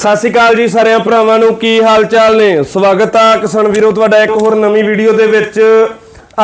ਸਤਿ ਸ਼੍ਰੀ ਅਕਾਲ ਜੀ ਸਾਰਿਆਂ ਭਰਾਵਾਂ ਨੂੰ, ਕੀ ਹਾਲ ਚਾਲ ਨੇ? ਸਵਾਗਤ ਆ ਕਿਸਾਨ ਵੀਰੋ, ਤੁਹਾਡਾ ਇੱਕ ਹੋਰ ਨਵੀਂ ਵੀਡੀਓ ਦੇ ਵਿੱਚ।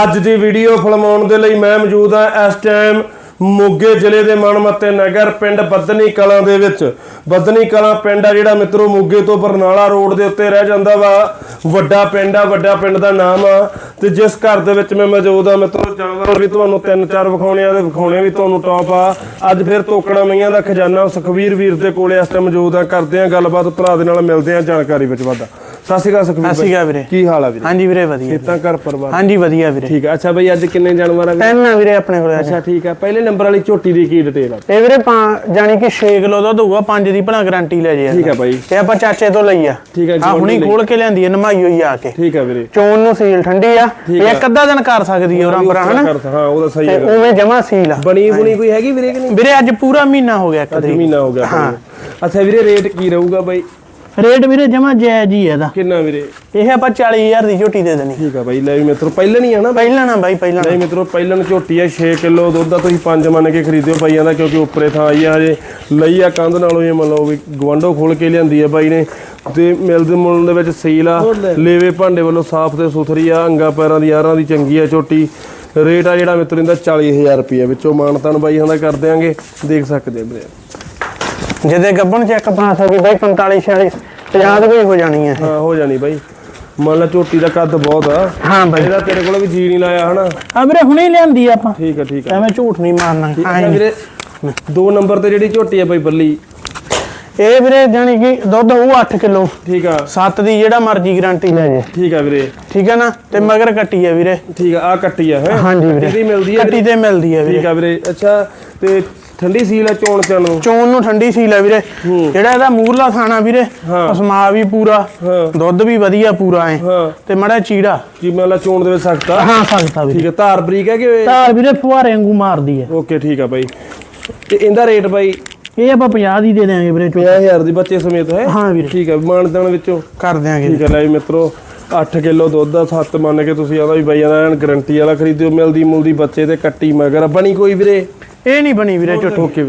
ਅੱਜ ਦੀ ਵੀਡੀਓ ਫਿਲਮਾਉਣ ਦੇ ਲਈ ਮੈਂ ਮੌਜੂਦ ਆ ਇਸ ਟਾਈਮ ਮੋਗੇ ਜ਼ਿਲ੍ਹੇ ਦੇ ਮਨਮੱਤੇ ਨਗਰ, ਪਿੰਡ ਬੱਦਨੀ ਕਲਾਂ ਦੇ ਵਿੱਚ। ਬੱਦਨੀ ਕਲਾਂ ਪਿੰਡ ਆ ਜਿਹੜਾ ਮਿੱਤਰੋ, ਮੋਗੇ ਤੋਂ ਬਰਨਾਲਾ ਰੋਡ ਦੇ ਉੱਤੇ ਰਹਿ ਜਾਂਦਾ ਵਾ। ਵੱਡਾ ਪਿੰਡ ਆ, ਵੱਡਾ ਪਿੰਡ ਦਾ ਨਾਮ ਆ। ਤੇ ਜਿਸ ਘਰ ਦੇ ਵਿੱਚ ਮੈਂ ਮੌਜੂਦ ਆ ਮਿੱਤਰੋ ਜਾਨਵਰ ਵੀ ਤੁਹਾਨੂੰ ਤਿੰਨ ਚਾਰ ਵਿਖਾਉਣੇ ਆ ਤੇ ਵਿਖਾਉਣੇ ਵੀ ਤੁਹਾਨੂੰ ਟੌਪ ਆ। ਅੱਜ ਫਿਰ ਤੋਕੜਾ ਮਈਆਂ ਦਾ ਖਜ਼ਾਨਾ ਸੁਖਵੀਰ ਵੀਰ ਦੇ ਕੋਲੇ ਇਸ ਟਾਈਮ ਮੌਜੂਦ ਆ। ਕਰਦੇ ਆ ਗੱਲਬਾਤ, ਭਰਾ ਦੇ ਨਾਲ ਮਿਲਦੇ ਆ ਜਾਣਕਾਰੀ ਵਿੱਚ ਵਾਧਾ। ਸਤਿ ਸ਼੍ਰੀ ਅਕਾਲ ਸੁਖਵੀਰ ਸਤਿ ਸ਼੍ਰੀ ਅਕਾਲ ਵੀਰੇ। ਕੀ ਹਾਲ ਆ ਵੀਰੇ? ਹਾਂਜੀ ਵੀਰੇ ਵਧੀਆ ਖੇਤਾਂ ਘਰ ਪਰਿਵਾਰ? ਹਾਂਜੀ ਵਧੀਆ ਵੀਰੇ। ਠੀਕ ਆ। ਅੱਛਾ ਬਈ ਅੱਜ ਕਿੰਨੇ ਜਾਨਵਰ ਆ ਵੀਰੇ? ਤਿੰਨ ਆ ਵੀਰੇ ਆਪਣੇ ਕੋਲ ਅੱਛਾ ਠੀਕ ਆ। ਪਹਿਲੇ ਨੰਬਰ ਵਾਲੀ ਝੋਟੀ ਦੀ ਕੀ ਡਿਟੇਲ ਆ? ਇਹ ਵੀਰੇ ਪਾ- ਜਾਣੀ ਕਿ 6 ਕਿਲੋ ਦਾ ਦਊਗਾ 5 ਦੀ ਭਲਾ ਗਾਰੰਟੀ ਲੈ ਜੇ ਠੀਕ ਆ ਬਾਈ। ਇਹ ਆਪਾਂ ਚਾਚੇ ਤੋਂ ਲਈ ਆ। ਠੀਕ ਆ ਆ ਹੁਣੀ ਖੋਲ ਕੇ ਲਿਆਂਦੀ ਹੈ ਨਮਾਈ ਹੋਈ ਆ ਕੇ। ਠੀਕ ਆ ਵੀਰੇ। ਚੋਣ ਨੂੰ ਸੀਲ ਠੰਡੀ ਆ। ਆ। ਇੱਕ ਅੱਧਾ ਦਿਨ ਕਰ ਸਕਦੀ ਹੈ ਉਹਨਾਂ ਪਰ ਹਨਾ? ਹਾਂ ਉਹਦਾ ਸਹੀ ਤੇ ਹੈ ਉਵੇਂ ਜਮਾ ਸੀਲ ਆ। ਬਣੀ ਬੁਣੀ ਕੋਈ ਹੈਗੀ ਵੀਰੇ ਕਿ ਨਹੀਂ? ਵੀਰੇ ਅੱਜ ਪੂਰਾ ਮਹੀਨਾ ਹੋ ਗਿਆ ਇੱਕ ਤਰੀਕ। ਮਹੀਨਾ ਹੋ ਗਿਆ। ਅੱਛਾ ਵੀਰੇ ਰੇਟ ਕੀ ਰਹੂਗਾ ਬਾਈ? ਰੇਟ ਵੀਰੇ ਜਮਾ ਜਾਇਜ਼ ਹੀ ਇਹਦਾ। ਕਿੰਨਾ ਵੀਰੇ? ਇਹ ਆਪਾਂ 40000 ਦੀ ਝੋਟੀ ਦੇ ਦੇਣੀ। ਠੀਕ ਆ ਬਾਈ ਲੈ ਵੀ ਮਿੱਤਰੋ ਪਹਿਲਾਂ ਨਹੀਂ ਆ ਨਾ ਪਹਿਲਾਂ ਨਾ ਬਾਈ ਪਹਿਲਾਂ। ਨਹੀਂ ਮਿੱਤਰੋ ਪਹਿਲਾਂ ਝੋਟੀ ਆ 6 ਕਿਲੋ ਦੁੱਧ ਦਾ ਤੁਸੀਂ 5 ਮੰਨ ਕੇ ਖਰੀਦਿਓ ਬਾਈਆਂ ਦਾ ਕਿਉਂਕਿ ਉੱਪਰੇ ਥਾਂ ਆਈ ਆ ਹਜੇ। ਲਈ ਆ ਕੰਧ ਨਾਲੋਂ ਇਹ ਮੰਨ ਲਓ ਵੀ ਗਵਾਂਡੋ ਖੋਲ ਕੇ ਲਿਆਂਦੀ ਆ ਬਾਈ ਨੇ। ਤੇ ਮਿਲਦੇ ਮੁੱਲ ਦੇ ਵਿੱਚ ਸੀਲ ਆ। ਲੇਵੇ ਭਾਂਡੇ ਵੱਲੋਂ ਸਾਫ਼ ਤੇ ਸੁਥਰੀ ਆ ਅੰਗਾ ਪੈਰਾਂ ਦੀ ਯਾਰਾਂ ਦੀ ਚੰਗੀ ਆ ਝੋਟੀ। ਰੇਟ ਆ ਜਿਹੜਾ ਮਿੱਤਰ ਇਹਦਾ 40000 ਰੁਪਏ ਵਿੱਚੋਂ ਮਾਨਤਾਨ ਬਾਈ ਹਾਂ ਦਾ ਕਰ ਦਿਆਂਗੇ। ਦੇਖ ਸਕਦੇ ਆ ਵੀਰੇ। ਜਿਹਦੇ ਗੱਬਣ ਚੈੱਕ ਪਾ ਸਕੀ ਬਾਈ 45 46 50 ਦੀ ਕੋਈ ਹੋ ਜਾਣੀ ਹੈ ਹਾਂ ਹੋ ਜਾਣੀ ਬਾਈ। ਮੰਨ ਲਾ ਝੋਟੀ ਦਾ ਕੱਦ ਬਹੁਤ ਆ। ਹਾਂ ਬਾਈ। ਇਹਦਾ ਤੇਰੇ ਕੋਲ ਵੀ ਜੀ ਨਹੀਂ ਲਾਇਆ ਹਨਾ। ਆ ਵੀਰੇ ਹੁਣੇ ਲਿਆਂਦੀ ਆ ਆਪਾਂ। ਠੀਕ ਆ ਠੀਕ ਆ। ਐਵੇਂ ਝੂਠ ਨਹੀਂ ਮਾਰਨਾ ਵੀਰੇ। ਦੋ ਨੰਬਰ ਤੇ ਜਿਹੜੀ ਝੋਟੀ ਆ ਬਾਈ ਬੱਲੀ। ਇਹ ਵੀਰੇ ਜਾਨੀ ਕਿ ਦੁੱਧ ਉਹ 8 ਕਿਲੋ। ਠੀਕ ਆ। 7 ਦੀ ਜਿਹੜਾ ਮਰਜ਼ੀ ਗਾਰੰਟੀ ਲੈ ਜੇ। ਠੀਕ ਆ ਵੀਰੇ। ਠੀਕ ਹੈ ਨਾ? ਤੇ ਮਗਰ ਕੱਟੀ ਹੈ ਵੀਰੇ। ਠੀਕ ਆ ਆ ਕੱਟੀ ਆ ਹੈ? ਹਾਂਜੀ ਵੀਰੇ। ਇਹਦੀ ਮਿਲਦੀ ਆ ਕੱਟੀ ਤੇ ਮਿਲਦੀ ਹੈ ਵੀਰੇ। ਠੀਕ ਆ ਵੀਰੇ। ਅੱਛਾ ਤੇ ਠੰਡੀ ਸੀਲ ਆ ਚੋਣ ਚਾ ਨੂੰ? ਚੋਣ ਨੂੰ ਠੰਡੀ ਸੀ ਲੈ ਵੀਰੇ। ਜਿਹੜਾ ਇਹਦਾ ਮੂਰਲਾ ਖਾਣਾ ਵੀਰੇ ਹਾਂ। ਪਸਮਾ ਵੀ ਪੂਰਾ ਹਾਂ। ਦੁੱਧ ਵੀ ਵਧੀਆ ਪੂਰਾ ਐ। ਹਾਂ। ਤੇ ਮੜਾ ਚੀੜਾ। ਮੰਨ ਲਾ ਚੋਣ ਦੇ ਵਿੱਚ ਸਕਤਾ ਹਾਂ ਸਕਦਾ ਵੀਰੇ। ਠੀਕ ਆ ਧਾਰ ਬਰੀਕ ਹੈ ਕਿ ਤਾਰ ਵੀਰੇ ਫੁਹਾਰੇ ਵਾਂਗੂ ਮਾਰਦੀ ਹੈ। ਓਕੇ ਠੀਕ ਆ ਬਾਈ। ਤੇ ਇਹਦਾ ਰੇਟ ਬਾਈ? ਇਹ ਆਪਾਂ 50 ਦੀ ਦੇ ਦਿਆਂਗੇ ਵੀਰੇ 50000 ਦੀ ਬੱਚੇ ਸਮੇਤ ਹੈ? ਹਾਂ ਵੀਰੇ। ਠੀਕ ਆ ਮਾਨਦਾਨ ਵਿੱਚੋਂ? ਕਰ ਦਿਆਂਗੇ। ਠੀਕ ਹੈ ਲੈ ਵੀ ਮਿੱਤਰੋ 8 ਕਿਲੋ ਦੁੱਧ ਦਾ 7 ਮੰਨ ਕੇ ਤੁਸੀਂ ਆਦਾ ਵੀ ਬਾਈ ਦਾ ਐਨ ਗਰੰਟੀ ਵਾਲਾ ਖਰੀਦਿਓ ਮਿਲਦੀ ਮੁਲਦੀ ਬੱਚੇ ਤੇ ਕੱਟੀ ਮਗਰ। ਬਣੀ ਕੋਈ ਵੀਰੇ? ਇਹ ਨਹੀਂ ਬਣੀ ਵੀਰੇ ਝੋਟੀ ਓਕੇ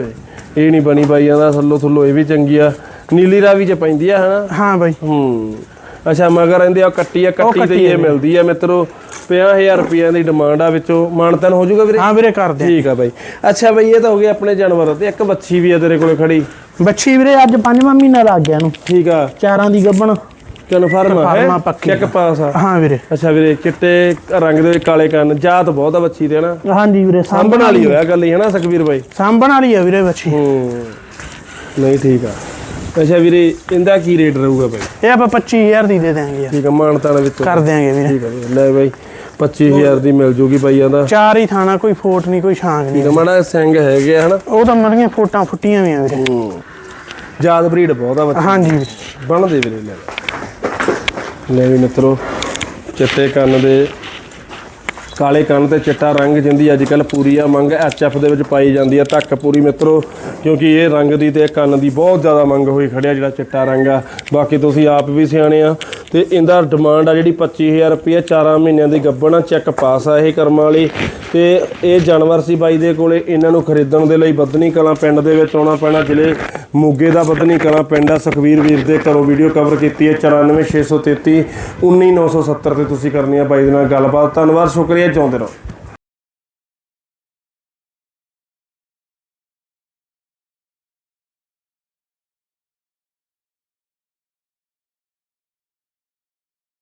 ਇਹ ਨਹੀਂ ਬਣੀ ਬਾਈਆਂ ਦਾ ਥੱਲੋ ਥੱਲੋ ਇਹ ਵੀ ਚੰਗੀ ਆ। ਨੀਲੀ ਰਾਵੀ ਚ ਪੈਂਦੀ ਆ ਹਨਾ? ਹਾਂ ਬਾਈ। ਹੂੰ। ਅੱਛਾ ਮਗਰ ਰਹਿੰਦੇ ਆ ਕੱਟੀ ਆ ਕੱਟੀ ਤੇ ਇਹ ਮਿਲਦੀ ਆ ਮਿੱਤਰੋ 50000 ਰੁਪਈਆ ਦੀ ਡਿਮਾਂਡ ਆ ਵਿੱਚੋਂ। ਮਾਨਤਨ ਹੋ ਜਾਊਗਾ ਵੀਰੇ? ਹਾਂ ਵੀਰੇ ਕਰ ਦਿਆਂ ਠੀਕ ਆ ਬਾਈ। ਅੱਛਾ ਬਾਈ ਇਹ ਤਾਂ ਹੋ ਗਏ ਆਪਣੇ ਜਾਨਵਰ ਤੇ। ਇੱਕ ਬੱਚੀ ਵੀ ਆ ਤੇਰੇ ਕੋਲੇ ਖੜੀ। ਬੱਚੀ ਵੀਰੇ ਅੱਜ ਪੰਜਵਾਂ ਮਹੀਨਾ ਲੱਗ ਗਿਆ ਨੂੰ ਠੀਕ ਆ। ਚਾਰਾਂ ਦੀ ਗੱਬਣ ਕਨਫਰਮ ਹੈ? ਪੱਕੀ। ਚੈੱਕ ਪਾਸ ਆ? ਹਾਂ ਵੀਰੇ। ਅੱਛਾ ਵੀਰੇ ਚਿੱਟੇ ਰੰਗ ਦੇ ਕਾਲੇ ਕੰਨ ਜਾਤ ਬਹੁਤ ਆ ਬੱਚੀ ਦੇ ਨਾ ਹਾਂਜੀ ਵੀਰੇ ਸਾਂਭਣ ਵਾਲੀ ਹੋਇਆ ਗੱਲ ਹੀ ਹੈ ਨਾ ਸੁਖਵੀਰ ਬਾਈ? ਸਾਂਭਣ ਵਾਲੀ ਆ ਵੀਰੇ ਬੱਚੀ। ਹੂੰ। ਨਹੀਂ ਠੀਕ ਆ। ਅੱਛਾ ਵੀਰੇ ਇਹਦਾ ਕੀ ਰੇਟ ਰਹੂਗਾ ਬਾਈ? ਇਹ ਆਪਾਂ 25000 ਦੀ ਦੇ ਦਿਆਂਗੇ। ਯਾਰ ਠੀਕ ਆ ਮਾਨਤਾਨ ਵਿੱਚੋਂ। ਕਰ ਦਿਆਂਗੇ ਵੀਰੇ। ਠੀਕ ਆ ਵੀਰੇ ਲੈ ਬਾਈ 25000 ਦੀ ਮਿਲ ਜੂਗੀ ਬਾਈਆਂ ਦਾ ਚਾਰ ਹੀ ਥਾਣਾ ਕੋਈ ਫੋਟ ਨਹੀਂ ਕੋਈ ਛਾਂਗ ਨਹੀਂ। ਠੀਕ ਆ ਮਾੜਾ ਸਿੰਘ ਹੈਗੇ ਹਨਾ? ਉਹ ਤਾਂ ਮਰੀਆਂ ਫੋਟਾਂ ਫੁੱਟੀਆਂ ਵੀ ਆ ਵੀਰੇ। ਹੂੰ। ਜਾਤ ਬਰੀਡ ਬਹੁਤ ਆ ਬੱਚੀ ਹਾਂਜੀ। ਬਣਦੇ ਵੀਰੇ ਲੈ। ਲੈ ਵੀ ਮਿੱਤਰੋ, ਚਿੱਟੇ ਕੰਨ ਦੇ, ਕਾਲੇ ਕੰਨ ਤੇ ਚਿੱਟਾ ਰੰਗ ਜਿੰਦੀ ਅੱਜ ਕੱਲ ਪੂਰੀ ਆ, ਮੰਗ ਐਚਐਫ ਦੇ ਵਿੱਚ ਪਾਈ ਜਾਂਦੀ ਆ, ਧੱਕ ਪੂਰੀ ਮਿੱਤਰੋ, ਕਿਉਂਕਿ ਇਹ ਰੰਗ ਦੀ ਤੇ ਕੰਨ ਦੀ ਬਹੁਤ ਜ਼ਿਆਦਾ ਮੰਗ ਹੋਈ ਖੜਿਆ ਜਿਹੜਾ ਚਿੱਟਾ ਰੰਗ ਆ। ਬਾਕੀ ਤੁਸੀਂ ਆਪ ਵੀ ਸਿਆਣੇ ਆ ਤੇ ਇਹਦਾ ਡਿਮਾਂਡ ਆ ਜਿਹੜੀ 25000 ਰੁਪਏ 4 ਮਹੀਨਿਆਂ ਦੀ ਗੱਬਣ ਚੈੱਕ ਪਾਸ ਆ ਇਹ ਕਰਮਾਂ ਵਾਲੀ। ਤੇ ਇਹ ਜਾਨਵਰ ਸੀ ਬਾਈ ਦੇ ਕੋਲੇ, ਇਹਨਾਂ ਨੂੰ ਖਰੀਦਣ ਦੇ ਲਈ ਬਦਨੀ ਕਲਾਂ ਪਿੰਡ ਦੇ ਵਿੱਚ ਆਉਣਾ ਪੈਣਾ, ਜ਼ਿਲ੍ਹੇ ਮੋਗੇ ਦਾ ਬਦਨੀ ਕਲਾਂ ਪਿੰਡ ਆ। ਸੁਖਵੀਰ ਵੀਰ ਦੇ ਘਰੋਂ ਵੀਡੀਓ ਕਵਰ ਕੀਤੀ ਹੈ 94633 19970 ਤੇ ਤੁਸੀਂ ਕਰਨੀ ਆ ਬਾਈ ਦੇ ਨਾਲ ਗੱਲਬਾਤ। ਧੰਨਵਾਦ, ਸ਼ੁਕਰੀਆ ਚਾਹੁੰਦੇ ਰਹੋ।